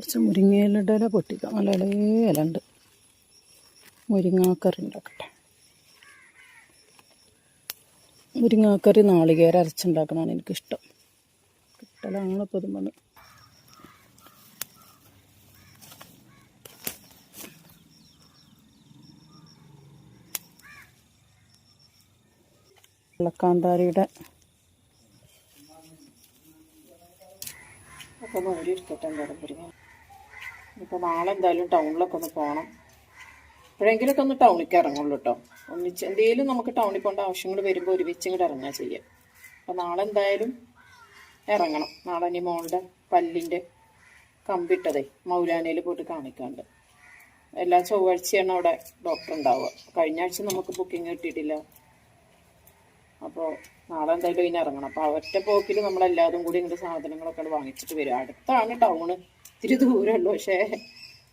കുറച്ച് മുരിങ്ങയിലയുടെ ഇല പൊട്ടിക്കാം. നല്ല ഇലയേ ഇല ഉണ്ട് മുരിങ്ങാക്കറി ഉണ്ടാക്കട്ടെ. മുരിങ്ങാക്കറി നാളികേരം അരച്ചുണ്ടാക്കണമാണ് എനിക്കിഷ്ടം. കിട്ടലാണ് പൊതുമണ് വെള്ളക്കാന്താരിയുടെ അപ്പോൾ നൂരി ഇരിക്കട്ടെ എന്താ മുരിങ്ങ ഇപ്പോൾ നാളെ എന്തായാലും ടൗണിലൊക്കെ ഒന്ന് പോകണം എപ്പോഴെങ്കിലൊക്കെ ഒന്ന് ടൗണിലേക്ക് ഇറങ്ങുള്ളൂ കേട്ടോ ഒന്നിച്ച് എന്തെങ്കിലും നമുക്ക് ടൗണിൽ പോകേണ്ട ആവശ്യങ്ങൾ വരുമ്പോൾ ഒരുമിച്ച് ഇങ്ങോട്ട് ഇറങ്ങുക ചെയ്യാം. അപ്പോൾ നാളെ എന്തായാലും ഇറങ്ങണം. നാളെ ഇനി മോളുടെ പല്ലിന്റെ കമ്പിട്ടതേ മൗലാനയിൽ പോയിട്ട് കാണിക്കാണ്ട്. എല്ലാ ചൊവ്വാഴ്ചയാണ് അവിടെ ഡോക്ടർ ഉണ്ടാവുക. കഴിഞ്ഞ ആഴ്ച നമുക്ക് ബുക്കിംഗ് കിട്ടിയിട്ടില്ല. അപ്പോൾ നാളെ എന്തായാലും ഇനി ഇറങ്ങണം. അപ്പോൾ അവരുടെ പോക്കിൽ നമ്മളെല്ലാതും കൂടി ഇങ്ങോട്ട് സാധനങ്ങളൊക്കെ വാങ്ങിച്ചിട്ട് വരും അടുത്താണ് ടൗണ് ഇത്തിരി ദൂരമുള്ളൂ പക്ഷേ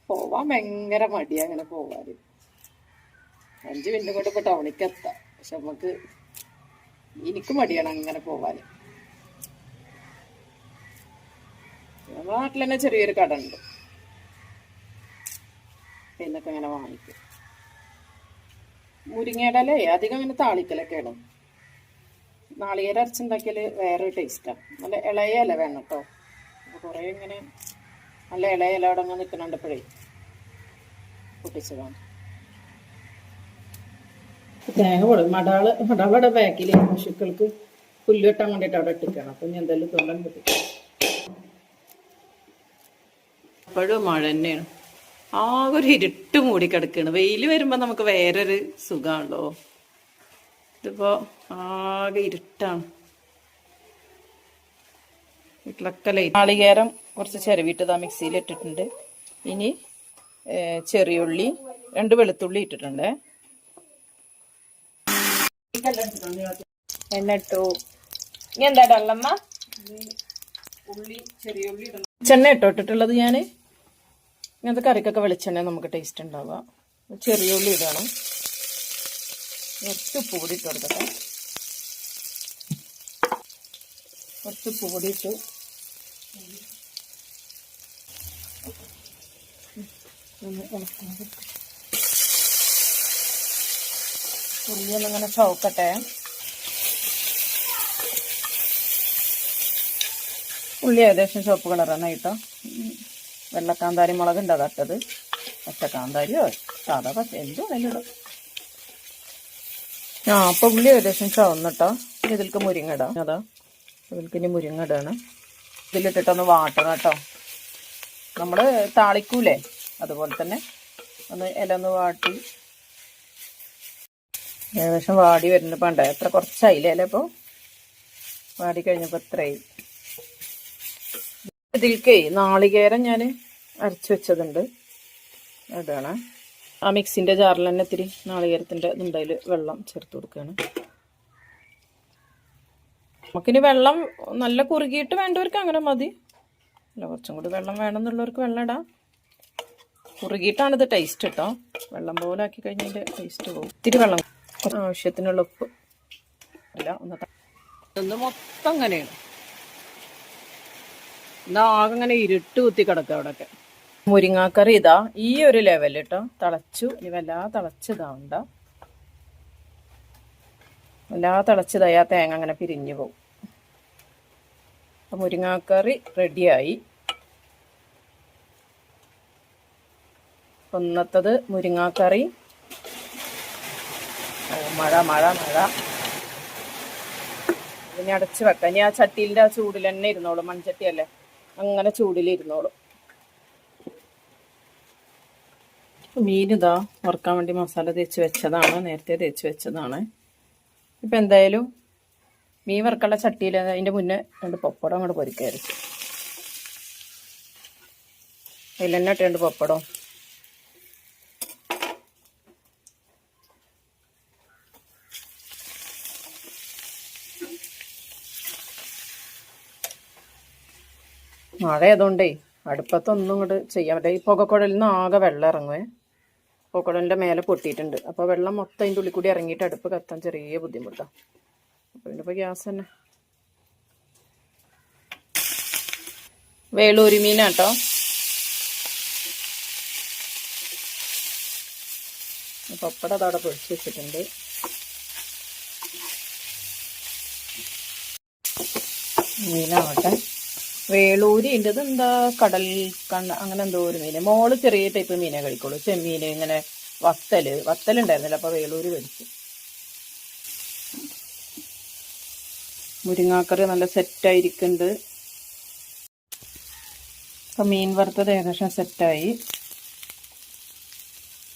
പോവാൻ ഭയങ്കര മടിയാണ് അങ്ങനെ പോവാൻ അഞ്ച് മിനിറ്റ് കൊണ്ട് ഇപ്പോൾ ടൗണിക്ക് എത്താം. പക്ഷെ നമുക്ക് എനിക്ക് മടിയാണ് അങ്ങനെ പോവാൻ നാട്ടിൽ തന്നെ ചെറിയൊരു കട ഉണ്ട്. എന്നൊക്കെ അങ്ങനെ വാങ്ങിക്കും. മുരിങ്ങയുടെ അധികം അങ്ങനെ താളിക്കലൊക്കെയാണ്. നാളികേരം അരച്ചുണ്ടാക്കിയാൽ വേറെ ടേസ്റ്റാണ് നല്ല ഇളയ ഇല വേണം കേട്ടോ അപ്പോൾ കുറേ ഇങ്ങനെ നല്ല ഇളയ ഇല അവിടെ അങ്ങനെ നിൽക്കുന്നുണ്ടപ്പോഴേ പൊട്ടിച്ചതാണ് തേങ്ങ പൊടും മടാൾ മടാളുടെ ബാക്കിൽ പശുക്കൾക്ക് പുല്ല് വെട്ടാൻ വേണ്ടിയിട്ട് അവിടെ ഇട്ടിക്കണം അപ്പം ഞാൻ എന്തായാലും തൊണ്ടൻ പൊട്ടിക്കണം എപ്പോഴും മഴ തന്നെയാണ്. ആകെ ഒരു ഇരുട്ട് മൂടി കിടക്കുകയാണ്. വെയിൽ വരുമ്പോൾ നമുക്ക് വേറൊരു സുഖമാണല്ലോ ഇതിപ്പോ ആകെ ഇരുട്ടാണ്. വീട്ടിലൊക്കെ ലൈറ്റ് നാളികേരം കുറച്ച് ചിരവിട്ടതാ മിക്സിയിൽ ഇട്ടിട്ടുണ്ട്. ഇനി ചെറിയുള്ളി രണ്ട് വെളുത്തുള്ളി ഇട്ടിട്ടുണ്ട്. എണ്ണ ഇട്ടു. ഇനി എന്താ ഡള്ളമ്മ ഉള്ളി ചെറിയുള്ളി ചെണ്ണ ഇട്ടോ? ഇട്ടിട്ടുള്ളത് ഞാൻ ഇങ്ങനത്തെ കറിക്കൊക്കെ വെളിച്ചെണ്ണ നമുക്ക് ടേസ്റ്റ് ഉണ്ടാവുക. ചെറിയുള്ളി ഇടണം. കുറച്ച് ഉപ്പ് കൂടി ഇട്ട് കൊടുക്കട്ടെ. കുറച്ച് ഉപ്പ് കൂടി ഇട്ടു. ഒന്ന് ഇളക്കാൻ കൊടുക്കാം. ഉള്ളി ഒന്നിങ്ങനെ ചവക്കട്ടെ. ഉള്ളി ഏകദേശം ചുവപ്പ് കളറാണ് കേട്ടോ. വെള്ളക്കാന്താരി മുളക് ഉണ്ട് അതട്ടത്. പച്ചക്കാന്താരിയോ സാധാ പച്ച എന്തോ അതിലിടും ആ അപ്പൊ ഉള്ളി ഏകദേശം ചുവന്നിട്ടോ ഇതിൽക്ക് മുരിങ്ങ ഇടാം. അതാ ഇതിൽക്ക് ഇനി മുരിങ്ങ ഇടാണ്. ഇതിലിട്ടിട്ടൊന്ന് വാട്ടണം കേട്ടോ നമ്മൾ താളിക്കൂലേ? അതുപോലെ തന്നെ ഒന്ന് ഇല ഒന്ന് വാട്ടി. ഏകദേശം വാടി വരുന്നുണ്ട് പണ്ട. എത്ര കുറച്ചായില്ലേ ഇല ഇപ്പോൾ വാടി കഴിഞ്ഞപ്പോൾ ഇത്രയായി ഇതിൽക്കേ നാളികേരം ഞാൻ അരച്ചു വെച്ചതുണ്ട്. അതാണ്. ആ മിക്സിന്റെ ജാറിൽ തന്നെ ഇത്തിരി നാളികേരത്തിന്റെ ഇതുണ്ടതിൽ വെള്ളം ചേർത്ത് കൊടുക്കുകയാണ് നമുക്കിനി വെള്ളം നല്ല കുറുകിയിട്ട് വേണ്ടവർക്ക് അങ്ങനെ മതി. അല്ല കുറച്ചും കൂടി വെള്ളം വേണമെന്നുള്ളവർക്ക് വെള്ളം ഇടാം. കുറുകിയിട്ടാണ് ഇത് ടേസ്റ്റ് കേട്ടോ വെള്ളം പോലെ ആക്കി കഴിഞ്ഞാൽ ടേസ്റ്റ് പോകും ഇത്തിരി വെള്ളം ആവശ്യത്തിനുള്ള ഉപ്പ്. അല്ല ഒന്ന് ഒന്ന് മൊത്തം അങ്ങനെയാണ് ഇതാ ആകെ അങ്ങനെ ഇരുട്ട് കുത്തി കിടക്കുക അവിടെയൊക്കെ മുരിങ്ങാക്കറി ഇതാ ഈ ഒരു ലെവൽ കേട്ടോ തിളച്ചു. ഇനി വല്ലാതെ തിളച്ചതാവണ്ട. വല്ലാതെ തിളച്ചതായി ആ തേങ്ങ അങ്ങനെ പിരിഞ്ഞു പോകും അപ്പം മുരിങ്ങാക്കറി റെഡിയായി ഒന്നത്തത് മുരിങ്ങാക്കറി. മഴ മഴ മഴ. ഇനി അടച്ച് വെക്കാം. ഇനി ആ ചട്ടിയിലെ ആ ചൂടിൽ തന്നെ ഇരുന്നോളും. മൺചട്ടിയല്ലേ? അങ്ങനെ ചൂടിലിരുന്നോളൂ മീനിതാ വറുക്കാൻ വേണ്ടി മസാല തേച്ച് വെച്ചതാണ്. നേരത്തെ തേച്ച് വെച്ചതാണ്. ഇപ്പം എന്തായാലും മീൻ വറുക്കാനുള്ള ചട്ടിയിൽ അതിന്റെ മുന്നേ രണ്ട് പപ്പടം അങ്ങോട്ട് പൊരിക്കായിരിക്കും അതിൽ തന്നെ രണ്ട് പപ്പടം. മഴയതുകൊണ്ടേ അടുപ്പത്തൊന്നും ഇങ്ങോട്ട് ചെയ്യാൻ പറ്റില്ല. ഈ പുകക്കുഴലിൽ നിന്ന് ആകെ വെള്ളം ഇറങ്ങുവേ. പുകക്കുഴലിന്റെ മേലെ പൊട്ടിയിട്ടുണ്ട്. അപ്പോൾ വെള്ളം മൊത്തം അതിന്റെ ഉള്ളിൽ കൂടി ഇറങ്ങിയിട്ട് അടുപ്പ് കത്താൻ ചെറിയ ബുദ്ധിമുട്ടാണ് അപ്പോൾ ഇതിന്റെ ഇപ്പോൾ ഗ്യാസ് തന്നെ. വേളൂരി മീനാട്ടോ പപ്പട അതവിടെ പൊഴിച്ച് വെച്ചിട്ടുണ്ട്. മീനാവട്ടെ. വേളൂരി ഉണ്ട് എന്താ കടൽ കണ്ണ അങ്ങനെ എന്തോ ഒരു മീന് മോൾ ചെറിയ ടൈപ്പ് മീനെ കഴിക്കുള്ളൂ. ചെമ്മീന് ഇങ്ങനെ വത്തൽ വത്തലുണ്ടായിരുന്നില്ല അപ്പൊ വേളൂരി കഴിച്ചു മുരിങ്ങാക്കറി നല്ല സെറ്റായിരിക്കുന്നുണ്ട് അപ്പൊ മീൻ വറുത്തത് ഏകദേശം സെറ്റായി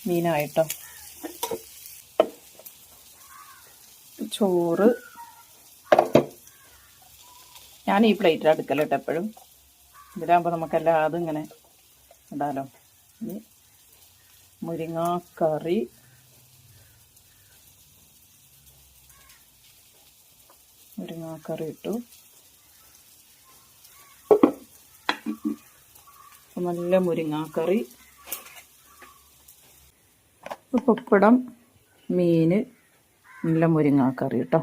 മീനായിട്ടോ. ചോറ്. ഞാൻ ഈ പ്ലേറ്റിൽ അടുക്കലിട്ട് എപ്പോഴും. ഇതിലാകുമ്പോൾ നമുക്കെല്ലാതും ഇങ്ങനെ ഇടാലോ. ഇനി മുരിങ്ങാക്കറി മുരിങ്ങാക്കറി ഇട്ടു. നല്ല മുരിങ്ങാക്കറി പപ്പടം മീൻ നല്ല മുരിങ്ങാക്കറി കേട്ടോ.